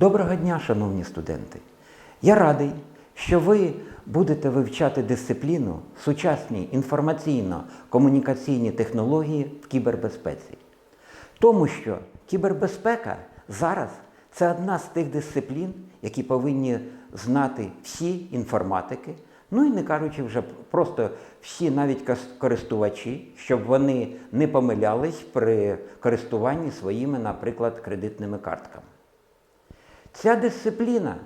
Доброго дня, шановні студенти! Я радий, що ви будете вивчати дисципліну сучасні інформаційно-комунікаційні технології в кібербезпеці. Тому що кібербезпека зараз це одна з тих дисциплін, які повинні знати всі інформатики, ну і не кажучи вже просто всі навіть користувачі, щоб вони не помилялись при користуванні своїми, наприклад, кредитними картками. Ця дисципліна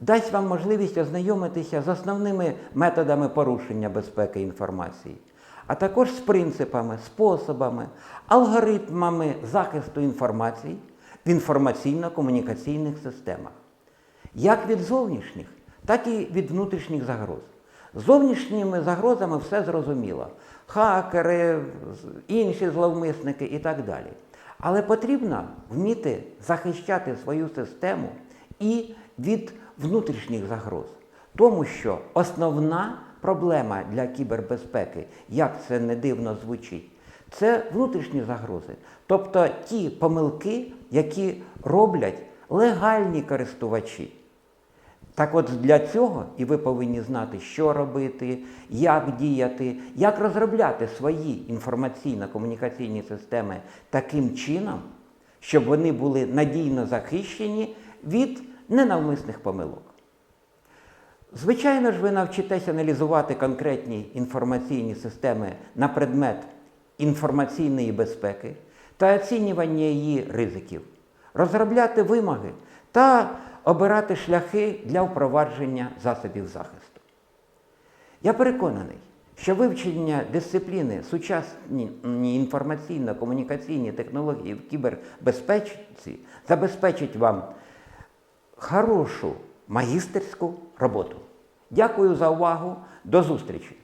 дасть вам можливість ознайомитися з основними методами порушення безпеки інформації, а також з принципами, способами, алгоритмами захисту інформації в інформаційно-комунікаційних системах, як від зовнішніх, так і від внутрішніх загроз. Зовнішніми загрозами все зрозуміло. Хакери, інші зловмисники і так далі. Але потрібно вміти захищати свою систему і від внутрішніх загроз. Тому що основна проблема для кібербезпеки, як це не дивно звучить, це внутрішні загрози. Тобто ті помилки, які роблять легальні користувачі. Так от для цього і ви повинні знати, що робити, як діяти, як розробляти свої інформаційно-комунікаційні системи таким чином, щоб вони були надійно захищені від ненавмисних помилок. Звичайно ж, ви навчитесь аналізувати конкретні інформаційні системи на предмет інформаційної безпеки та оцінювання її ризиків, розробляти вимоги та обирати шляхи для впровадження засобів захисту. Я переконаний, що вивчення дисципліни сучасні інформаційно-комунікаційні технології в кібербезпеці забезпечить вам хорошу магістерську роботу. Дякую за увагу. До зустрічі!